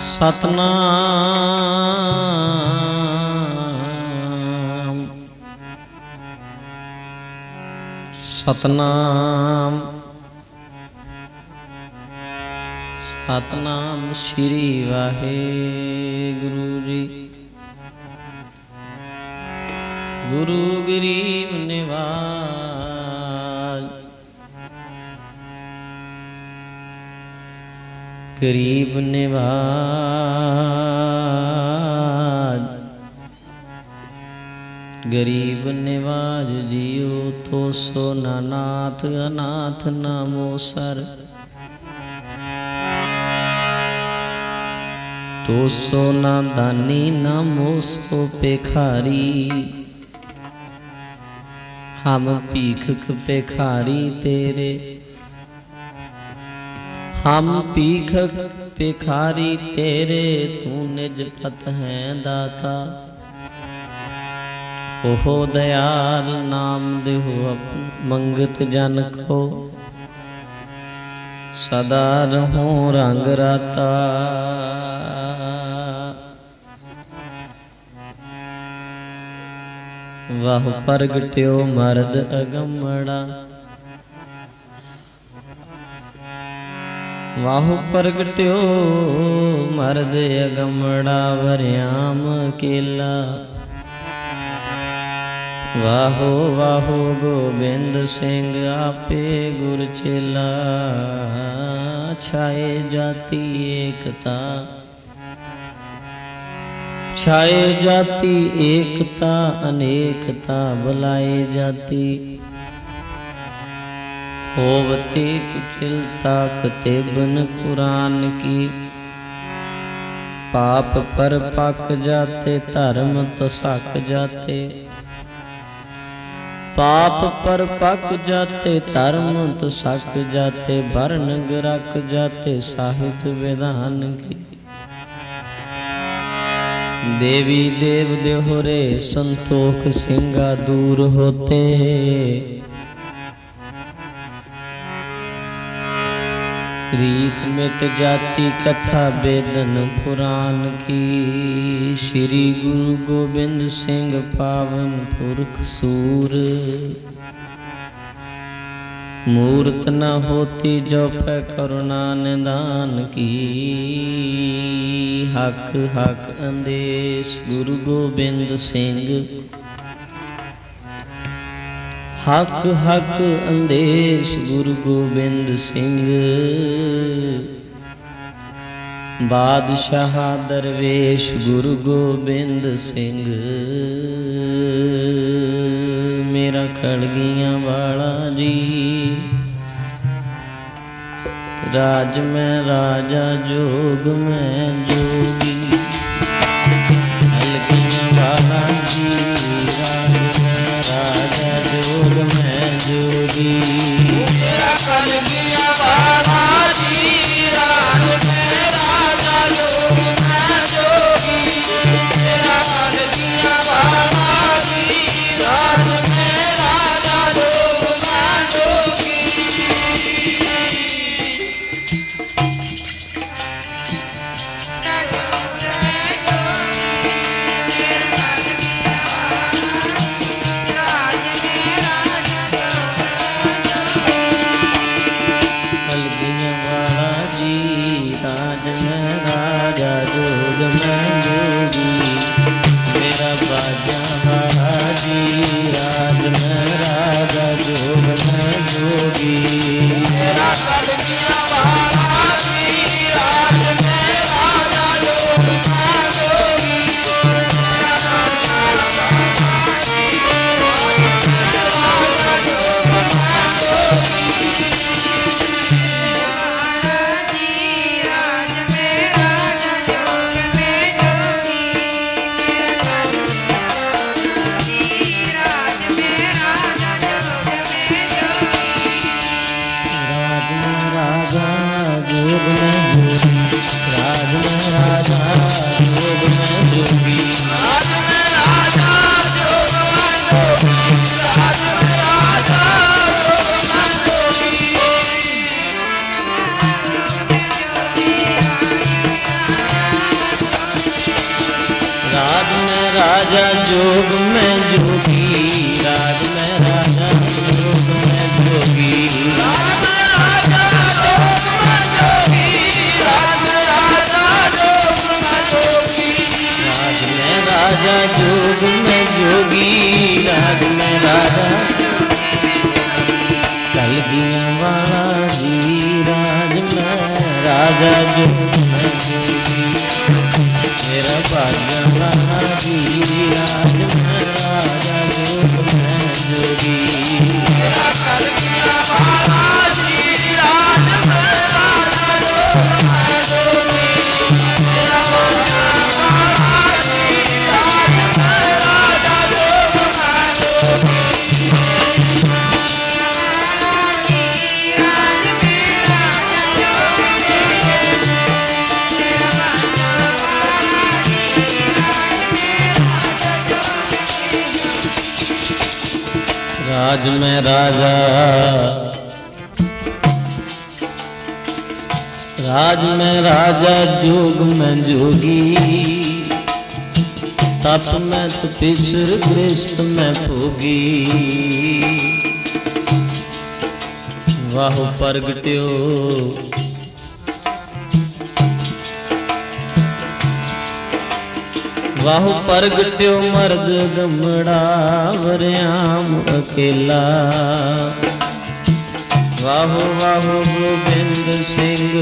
ਸਤਨਾਮ ਸਤਨਾਮ ਸਤਨਾਮ ਸ੍ਰੀ ਵਾਹਿਗੁਰੂ ਜੀ। ਗੁਰੂ ਗਰੀਬ ਨਿਵਾਜ ਗਰੀਬ ਨਿਵਾਜ। ਗਰੀਬ ਨਿਵਾਜ ਜੀਉ ਤੋ ਸੋ ਨਾਨਾਥ ਅਨਾਥ ਨਾਮੋ ਸਰ। ਤੋ ਸੋ ਨਾ ਦਾਨੀ ਨਾਮੋ ਸੋ ਪੇਖਾਰੀ ਹਮ ਭੀਖਕ ਪੇਖਾਰੀ ਤੇਰੇ। ਹਮ ਪੀਖ ਪਿਖਾਰੀ ਤੇਰੇ ਤੂੰ ਨਿਜ ਪਤ ਹੈ ਦਾਤਾ। ਉਹ ਦਇਆਲ ਨਾਮ ਦੇਹੁ ਮੰਗਤ ਜਨ ਕੋ। ਸਦਾ ਰਹੋ ਰੰਗ ਰਾਤਾ। ਵਾਹ ਪ੍ਰਗਟਿਓ ਮਰਦ ਅਗੰਮੜਾ। ਵਾਹ ਪ੍ਰਗਟਿਓ, ਮਰਦ ਅਗੰਮੜਾ ਵਰਿਆਮ ਕੇਲਾ। ਵਾਹੋ ਵਾਹੋ ਗੋਬਿੰਦ ਸਿੰਘ ਆਪੇ ਗੁਰ ਚੇਲਾ। ਛਾਏ ਜਾਤੀ ਏਕਤਾ। ਛਾਏ ਜਾਤੀ ਏਕਤਾ, ਅਨੇਕਤਾ ਬੁਲਾਏ ਜਾਤੀ। ਹੋਵਤੇ ਕੁਚਲਤਾ ਕਤੇਬਨ ਕੁਰਾਨ ਕੀ। ਪਾਪ ਪਰ ਪਕ ਜਾਤੇ, ਧਰਮ ਤਸਕ ਜਾਤੇ। ਪਾਪ ਪਰ ਪਕ ਜਾਤੇ, ਧਰਮ ਤਸਕ ਜਾਤੇ ਵਰਨ ਗਰਕ ਜਾਤੇ, ਸਾਹਿਤ ਵਿਧਾਨ ਕੀ। ਦੇਵੀ ਦੇਵ ਦੇਹੁਰੇ, ਸੰਤੋਖ ਸਿੰਘਾ ਦੂਰ ਹੋਤੇ। ਰੀਤ ਮਿਟ ਜਾਤੀ ਕਥਾ ਬੇਦਨ ਪੁਰਾਨ ਕੀ ਸ੍ਰੀ ਗੁਰੂ ਗੋਬਿੰਦ ਸਿੰਘ ਪਾਵਨ ਪੁਰਖ ਸੂਰ ਮੂਰਤ ਨ ਹੋਤੀ ਜੋ ਪੈ ਕਰੁਣਾ ਨਿਦਾਨ ਕੀ ਹਕ ਹਕ ਅੰਦੇਸ਼ ਗੁਰੂ ਗੋਬਿੰਦ ਸਿੰਘ ਹਕ ਹਕ ਅੰਦੇਸ਼ ਗੁਰੂ ਗੋਬਿੰਦ ਸਿੰਘ। ਬਾਦਸ਼ਾਹ ਦਰਵੇਸ਼ ਗੁਰੂ ਗੋਬਿੰਦ ਸਿੰਘ। ਮੇਰਾ ਖੜਗੀਆਂ ਵਾਲਾ ਜੀ। ਰਾਜ ਮੈਂ ਰਾਜਾ ਜੋਗ ਮੈਂ ਜੋਗੀ। ਰਾਜਾ ਮੈਂ ਜੋਗੀ। ਮੇਰਾ ਰਾਜਾ ਜੋਗ ਮੈਂ ਮੇਰਾ ਬਾਜਾ ਜੋਗ ਮੈਂ ਜੋਗੀ ਰਾਗ ਮੈਂ ਰਾਜਾ ਜੋਗ ਮੈਂ ਜੋਗੀ। ਰਾਗ ਮੈਂ ਰਾਜਾ, ਜੋਗ ਮੈਂ ਜੋਗੀ ਰਾਗ ਰਾਜਾ। ਜੋਗ ਮੈਂ ਜੋਗੀ ਰਾਗ ਮੈਂ ਰਾਜਾ, ਜੋਗ ਮੈਂ ਜੋਗੀ। ਰਾਗ ਮੈਂ ਰਾਜ ਮੈਂ ਰਾਜਾ ਭਗਵਾਨ ਜੀ ਆਨ ਰਾਜਾ ਰੂਪ ਮੈਂ ਜੋਗੀ राज में राजा राज में राजा जोग में जोगी तप में तपीसर गृहस्थ में भोगी वाह प्रगट्यो ਵਾਹੂ ਪ੍ਰਗਟਿਓ ਮਰਦ ਗਮੜਾ ਵਰਿਆਮ ਅਕੇਲਾ। ਵਾਹੋ ਵਾਹੋ ਗੋਬਿੰਦ ਸਿੰਘ।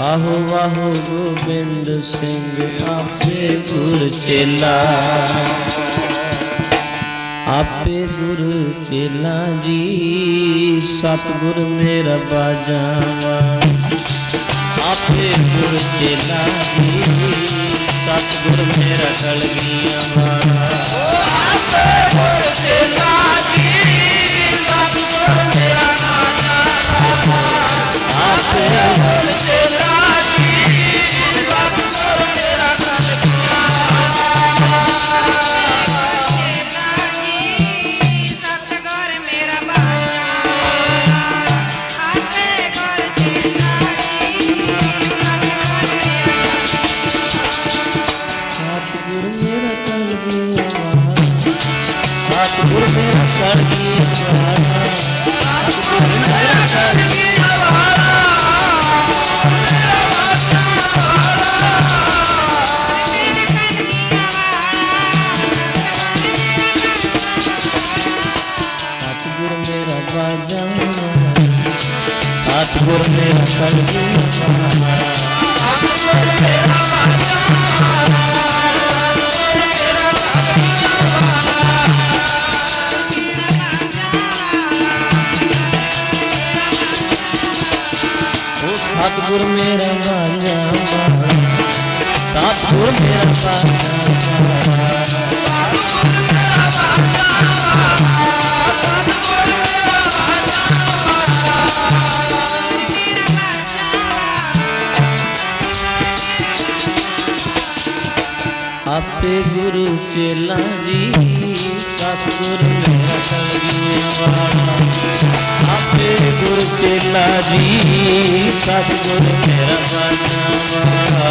ਆਹੋ ਵਾਹੋ ਗੋਬਿੰਦ ਸਿੰਘ ਆਪੇ ਗੁਰ ਚੇਲਾ। ਆਪੇ ਗੁਰ ਚੇਲਾ ਜੀ, ਸਤਗੁਰ ਮੇਰਾ ਬਾਜਾਵਾ। ਆਪੇ ਗੁਰ ਚੇਲਾ ਜੀ, ਸਤਿਗੁਰ ਮੇਰਾ ਕਲਗੀਆਂ ਵਾਲਾ ਆਪੇ ਸਤਗੁਰ ਵਾਲਾ ਸਤਿਗੁਰ ਮੇਰਾ ਕਲਗੀਆਂ ਵਾਲਾ ਸਤਿਗੁਰ ਮੇਰਾ ਬਾਜਾ ਸਤਿਗੁਰ ਮੇਰਾ ਆਪੇ ਗੁਰੂ ਚੇਲਾ ਜੀ, ਸਤਿਗੁਰ ਮੇਰਾ ਕਲਗੀਆਂ ਵਾਲਾ। ਆਪੇ ਗੁਰੂ ਚੇਲਾ ਜੀ, ਸਤਿਗੁਰ ਮੇਰਾ ਬਾਣਾ ਵਾਲਾ।